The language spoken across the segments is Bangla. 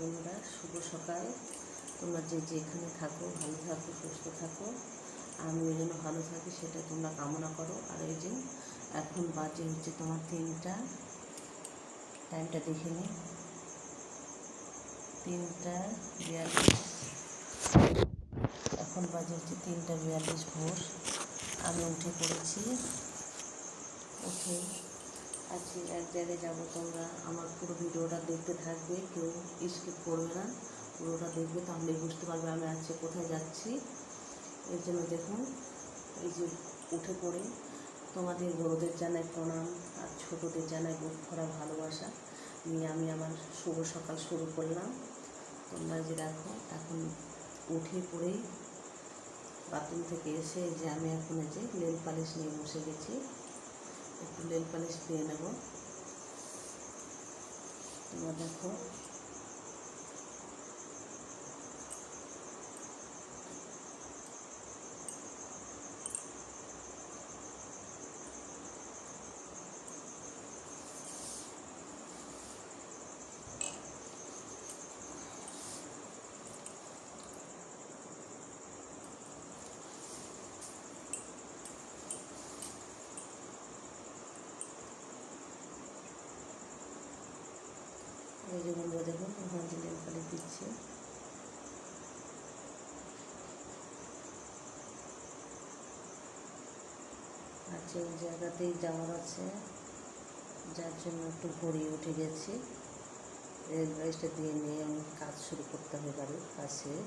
বন্ধুরা, শুভ সকাল। তোমরা যে যেখানে থাকো, ভালো থাকো, সুস্থ থাকো। আমিও যেন ভালো থাকি সেটা তোমরা কামনা করো। আর এই যে এখন বাজে হচ্ছে তোমার তিনটা। টাইমটা দেখে নি। তিনটা বিয়াল্লিশ। এখন বাজে হচ্ছে তিনটা বিয়াল্লিশ ভোর। আমি উঠে পড়েছি। উঠে আজকে এক জায়গায় যাব, তোমরা আমার পুরো ভিডিওটা দেখতে থাকবে, কেউ স্কিপ করবে না, পুরোটা দেখবে তাহলে বুঝতে পারবে আমি আজকে কোথায় যাচ্ছি। এর জন্য দেখুন, এই যে উঠে পড়ে, তোমাদের বড়োদের জানাই প্রণাম, আর ছোটোদের জানাই বুক ভরা ভালোবাসা। নিয়ে আমি আমার শুভ সকাল শুরু করলাম। তোমরা যে দেখো, এখন উঠে পড়েই বাথরুম থেকে এসে যে আমি এখন যে লেল পালিশ নিয়ে বসে গেছি। একটু নেল পালিশ দিয়ে নেব। তোমরা দেখো এই যে বন্ধুরা দেখুন ওখানে যে লেল পালিশ দিচ্ছে ওই জায়গাতেই যাওয়ার আছে। যার জন্য একটু ভোরে উঠে গেছি। রেল দিয়ে নিয়ে আমি কাজ শুরু করতে হবে বাড়ির সেরে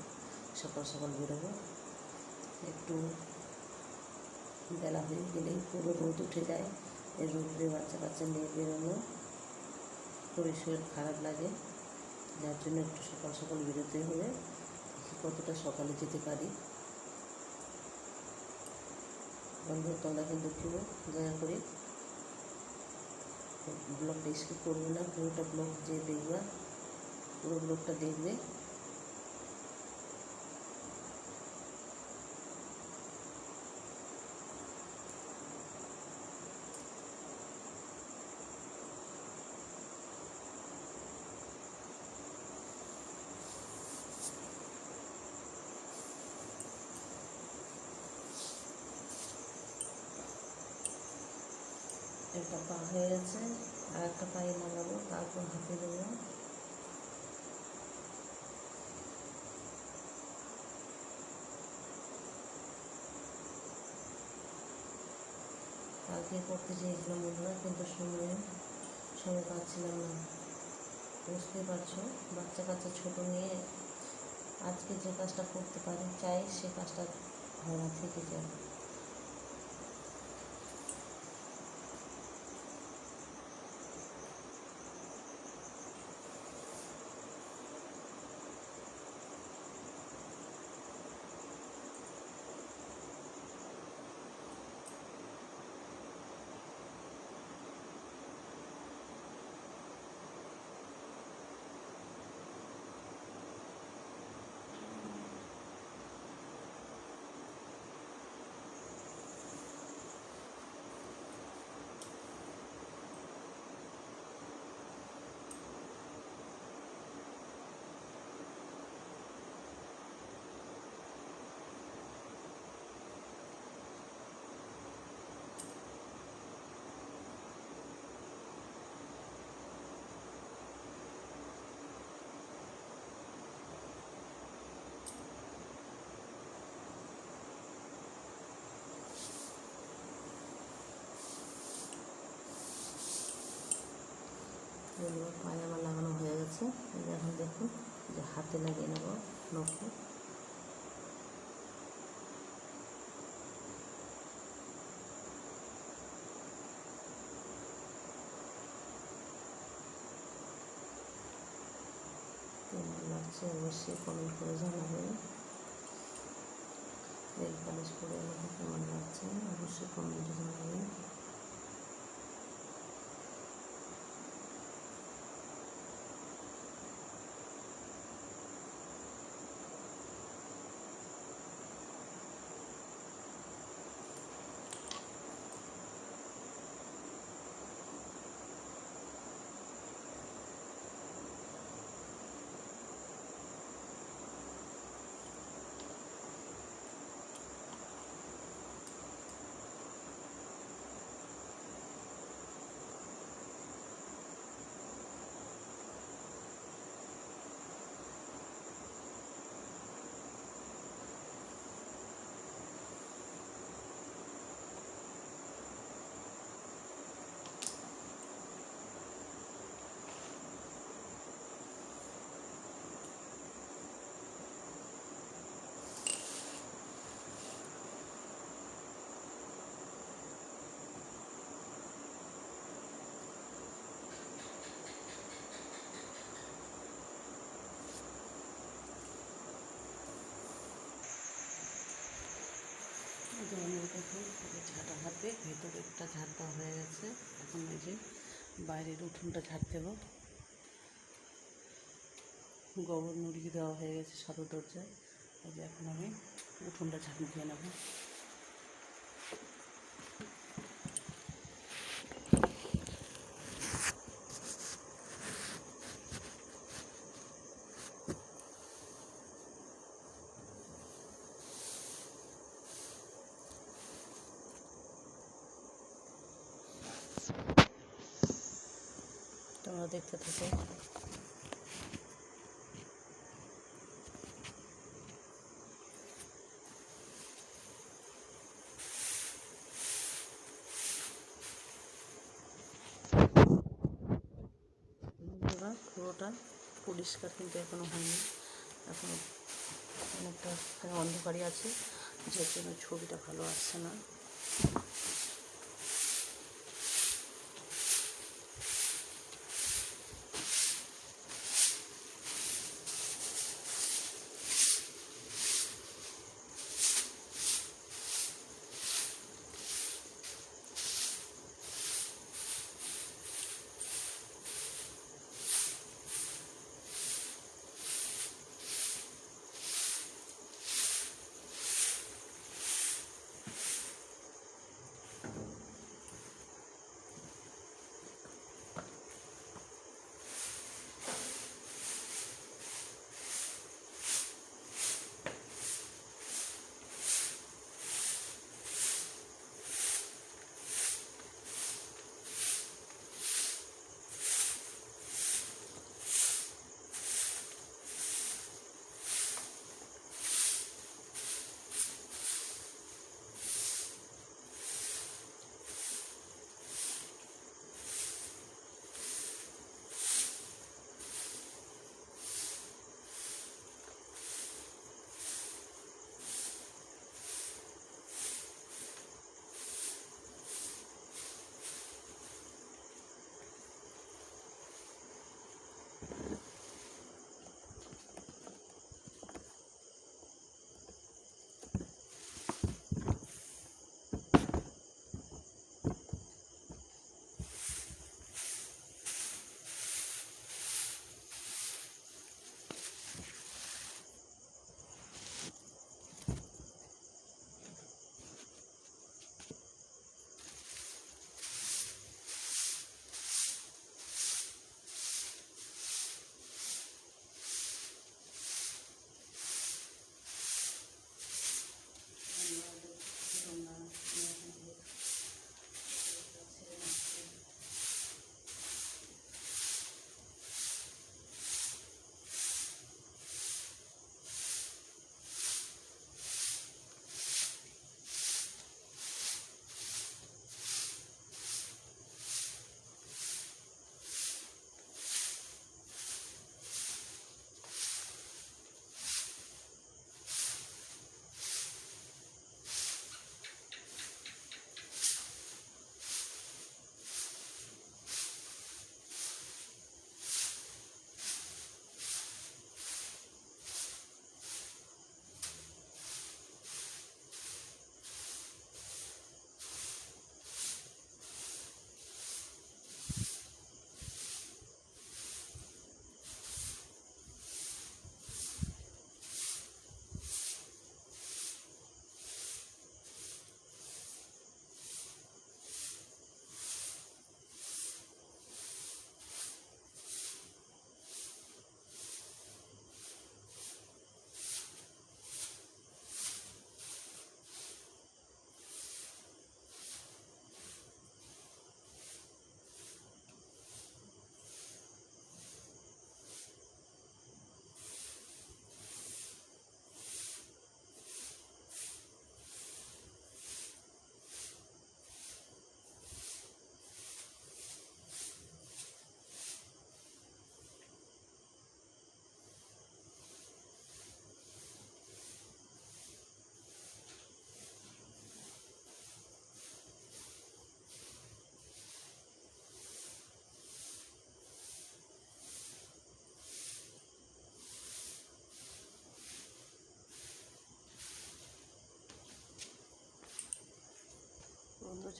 সকাল সকাল বেরোবো। একটু বেলা হয়ে গেলেই পুরো রোদ উঠে যায়। এই রোদে বাচ্চা কাচ্চা নিয়ে বেরোনো খুবই শরীর খারাপ লাগে। যার জন্য একটু সকাল সকাল বেরোতে হবে। কতটা সকালে যেতে পারি। বন্ধু তোমরা কিন্তু কেউ দয়া করে। ব্লগটা স্কিপ করবে না, পুরোটা ব্লগ যে দেখবা, পুরো ব্লগটা দেখবে। একটা পা হয়ে গেছে আর একটা পায়ে লাগাবো তারপর হাতে দেবো। কালকে করতে চেয়েছিলাম বন্ধুরা কিন্তু সময় সময় পাচ্ছিলাম না। বুঝতেই পারছ, বাচ্চা কাচ্চা ছোটো নিয়ে আজকে যে কাজটা করতে পারি, চাই সে কাজটা ভালো থেকে যায় এগুলো পায়ে আমার লাগানো হয়ে গেছে। এখন দেখুন যে হাতে লাগিয়ে নেব নখে। লাগছে অবশ্যই কমেন্ট করে জানাবেন। নেল পালিশ করে আমাকে কেমন লাগছে, অবশ্যই কমেন্টে জানাবেন। ভেতরেরটা দেওয়া হয়ে গেছে। এখন ওই যে বাইরের উঠোনটা ঝাড় দেবো। গোবর মুরগি দেওয়া হয়ে গেছে সাদু দরজায়। এই যে এখন আমি উঠোনটা ঝাঁট দিয়ে নেব তোমরা দেখতে থাকো। পুরোটা পরিষ্কার কিন্তু এখনও হয়নি। এখনও অনেকটা অন্ধকারই আছে, যার জন্য ছবিটা ভালো আসছে না।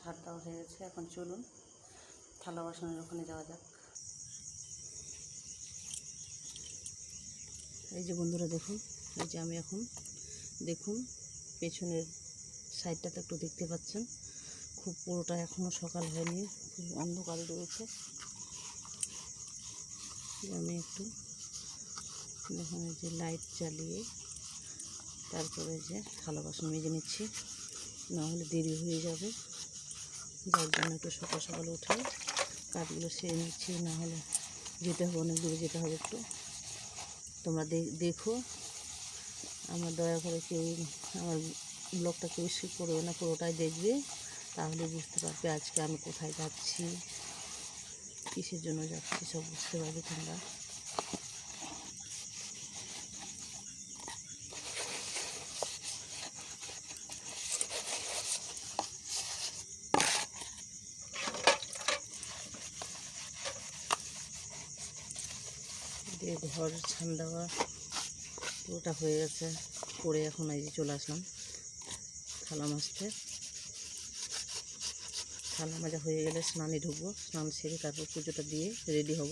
ঝাড় দেওয়া হয়ে গেছে, এখন চলুন থালা বাসনের ওখানে যাওয়া যাক। এই যে বন্ধুরা দেখুন, এই যে আমি এখন দেখুন পেছনের সাইডটাতে একটু দেখতে পাচ্ছেন, খুব পুরোটা এখনও সকাল হয়নি, খুব অন্ধকার রয়েছে। আমি একটু দেখুন যে লাইট জ্বালিয়ে তারপরে যে থালা বাসন মেজে নিচ্ছি, না হলে দেরি হয়ে যাবে। যার জন্য একটু সকাল সকাল উঠে কাজগুলো সেরে নিচ্ছি, না হলে যেতে হবে, অনেক দূরে যেতে হবে একটু। তোমরা দেখো। আমার দয়া করে কেউ, আমার ব্লগটা কেউ স্কিপ করবে না, পুরোটাই দেখবে। তাহলে বুঝতে পারবে আজকে আমি কোথায় যাচ্ছি, কিসের জন্য যাচ্ছি, সব বুঝতে পারবে তোমরা দিয়ে ঘর ছান দেওয়া পুরোটা হয়ে গেছে। করে এখন এই যে চলে আসলাম থালা মাজতে। থালা মাজা হয়ে গেলে স্নানে ঢুকবো, স্নান সেরে তারপর পুজোটা দিয়ে রেডি হব।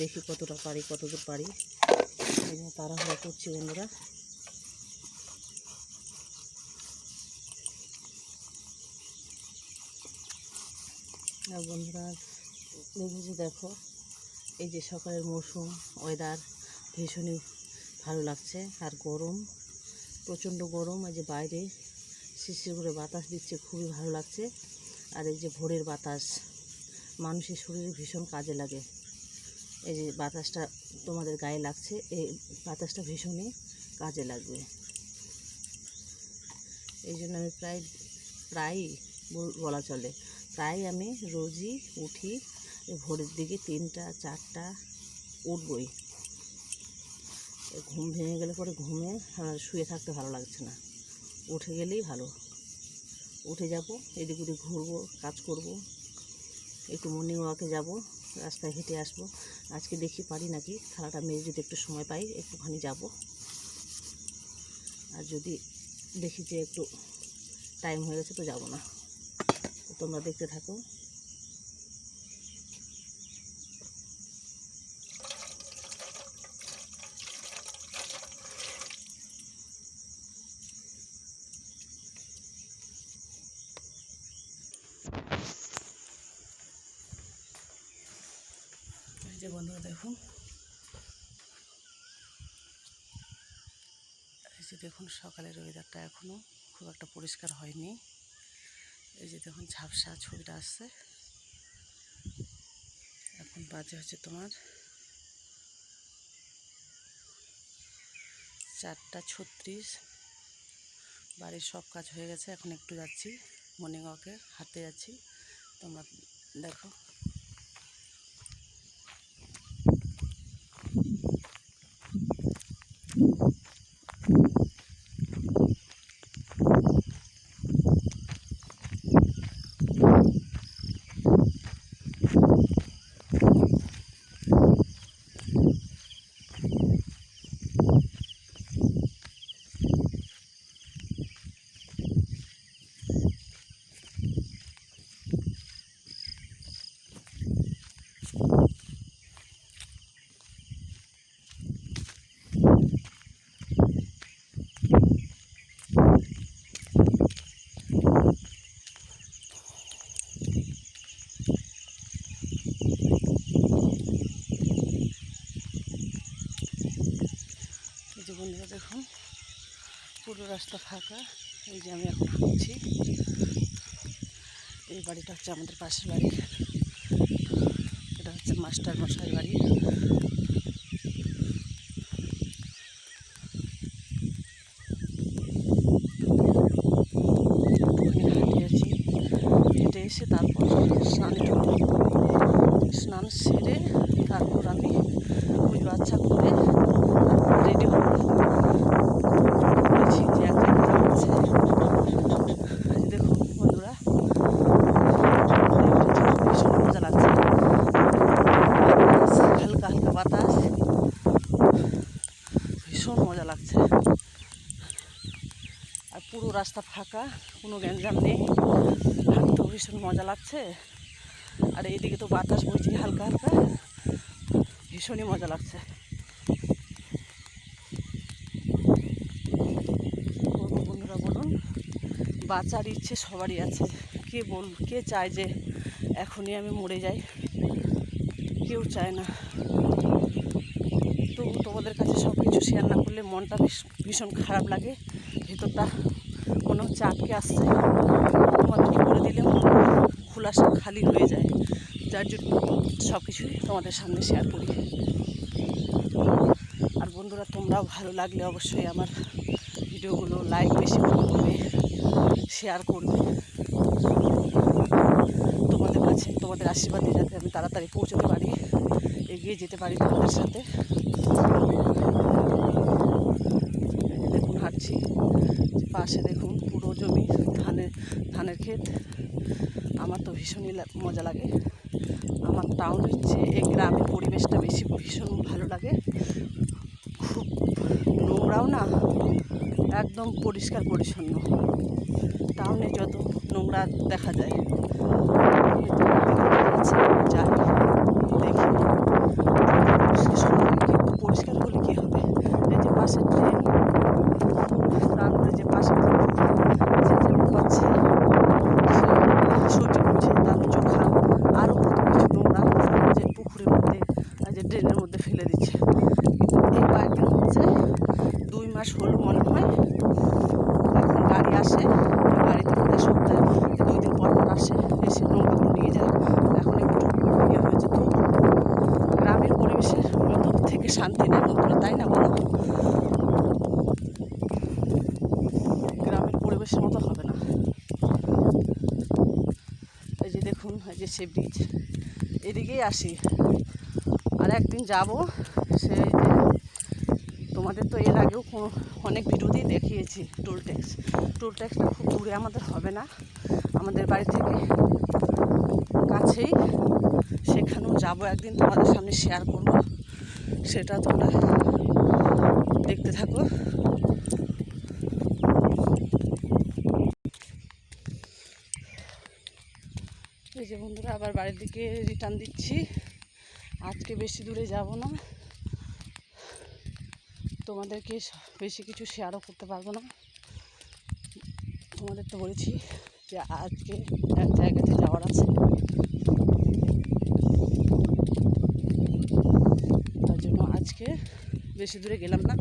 দেখি কতটা পারি, কতদূর পারি। এই তাড়াহুড়া করছি বন্ধুরা। আর বন্ধুরা দেখো এই যে সকালের মৌসুম ওয়েদার ভীষণই ভালো লাগছে। আর গরম, প্রচণ্ড গরম, এই যে বাইরে শিশির করে বাতাস দিচ্ছে, খুবই ভালো লাগছে। আর এই যে ভোরের বাতাস, মানুষের শরীরে ভীষণ কাজে লাগে। এই যে বাতাসটা তোমাদের গায়ে লাগছে, এই বাতাসটা ভীষণই কাজে লাগবে। এই জন্য আমি প্রায়, প্রায়ই বল- চলে প্রায় আমি রোজই উঠি ভোরের দিকে তিনটা, চারটা উঠবই। ঘুম ভেঙে গেলে পরে ঘুমে শুয়ে থাকতে ভালো লাগছে না। উঠে গেলেই ভালো। উঠে যাব, এদিক ওদিক ঘুরবো, কাজ করব, একটু মর্নিং ওয়াকে যাব, রাস্তায় হেঁটে আসব। আজকে দেখি পারি নাকি, থালাটা মেরে যদি একটু সময় পাই, একটুখানি যাব। আর যদি দেখি যে একটু টাইম হয়ে গেছে তো যাব না। তোমরা দেখতে থাকো এই যে বন্ধুরা দেখুন এই যে দেখুন সকালের ওয়েদারটা এখনও খুব একটা পরিষ্কার হয়নি। এই যে দেখুন, ঝাপসা ছবিটা আসছে। এখন বাজে হচ্ছে তোমার চারটা ছত্রিশ। বাড়ির সব কাজ হয়ে গেছে, এখন একটু যাচ্ছি, মর্নিং ওয়াকে হাঁটতে যাচ্ছি। তোমরা দেখো এই যে বন্ধুরা দেখুন পুরো রাস্তা ফাঁকা। এই যে আমি এখন হাঁটছি। এই বাড়িটা হচ্ছে আমাদের পাশের বাড়ি। এটা হচ্ছে মাস্টার মশাই বাড়ি। এসে তারপর স্নানে স্নান সেরে তারপর আমি ওই বাচ্চা করে রেডি হব বলেছি যে এক জায়গায় যাওয়া আছে এই দেখুন বন্ধুরা ভীষণ মজা লাগছে বাতাস, হালকা হালকা বাতাস ভীষণ মজা লাগছে আর পুরো রাস্তা ফাঁকা, কোনো গ্যাঞ্জাম নেই। হাঁটতেও ভীষণ মজা লাগছে। আর এইদিকে তো বাতাস বইছে হালকা হালকা। ভীষণই মজা লাগছে। বন্ধুরা, বলুন। বাঁচার ইচ্ছে সবারই আছে। কে বল, কে চায় যে এখনই আমি মরে যাই? কেউ চায় না। তো তোমাদের কাছে সব কিছু শেয়ার না করলে মনটা ভীষ- ভীষণ খারাপ লাগে। ভেতরটা মনে হচ্ছে আটকে আসছে তোমাদেরকে করে দিলে খোলাসা খালি হয়ে যায়। যার জন্য সব কিছুই তোমাদের সামনে শেয়ার করি। আর বন্ধুরা, তোমরাও ভালো লাগলে অবশ্যই আমার ভিডিওগুলো লাইক বেশি করে করবে শেয়ার করবে। তোমাদের কাছে, তোমাদের আশীর্বাদে যাতে আমি তাড়াতাড়ি পৌঁছতে পারি, এগিয়ে যেতে পারি তোমাদের সাথে। দেখুন, হাঁটছি। পাশে দেখুন পুরো জমি, ধানের ধানের ক্ষেত। আমার তো ভীষণই মজা লাগে। আমার টাউনের চেয়ে এই গ্রামের পরিবেশটা বেশি ভীষণ ভালো লাগে। খুব নোংরাও না, একদম পরিষ্কার পরিচ্ছন্ন। টাউনে যত নোংরা দেখা যায় আমি তো আছে, যাই দেখি শহরে কি পরিষ্কার হলে কী হবে এই যে পাশে ট্রেন তারপরে যে পাশে যে যেমন পাচ্ছে সে সবজি করছে তার চোখা আরও কত কিছু নোংরা যে পুকুরের মধ্যে আর যে ড্রেনের মধ্যে ফেলে দিচ্ছে কিন্তু এই কয়েকদিন হচ্ছে দুই মাস হলো মনে হয় এখন গাড়ি আসে গাড়িতে প্রতি সপ্তাহে দুই দিন পর পর আসে এসে নোংরাগুলো নিয়ে যায় এখন একটু ইয়ে হয়েছে তো গ্রামের পরিবেশের মতো থেকে শান্তি নেই বন্ধুরা তাই না বলো গ্রামের পরিবেশের মতো হবে না এই যে সে ব্রিজ এদিকেই আসি। আর একদিন যাব, সে তোমাদের তো এর আগেও অনেক ভিডিওতেই দেখিয়েছি টোল ট্যাক্স টোল ট্যাক্সটা খুব দূরে আমাদের হবে না। আমাদের বাড়ি থেকে কাছেই। সেখানেও যাব একদিন, তোমাদের সামনে শেয়ার করব। সেটা তোমরা দেখতে থাকো এই যে বন্ধুরা আবার বাড়ির দিকে রিটার্ন দিচ্ছি। আজকে বেশি দূরে যাব না। তোমাদেরকে বেশি কিছু শেয়ারও করতে পারব না। তোমাদের তো বলেছি যে আজকে এক জায়গাতে যাওয়ার আছে। তার জন্য আজকে বেশি দূরে গেলাম না।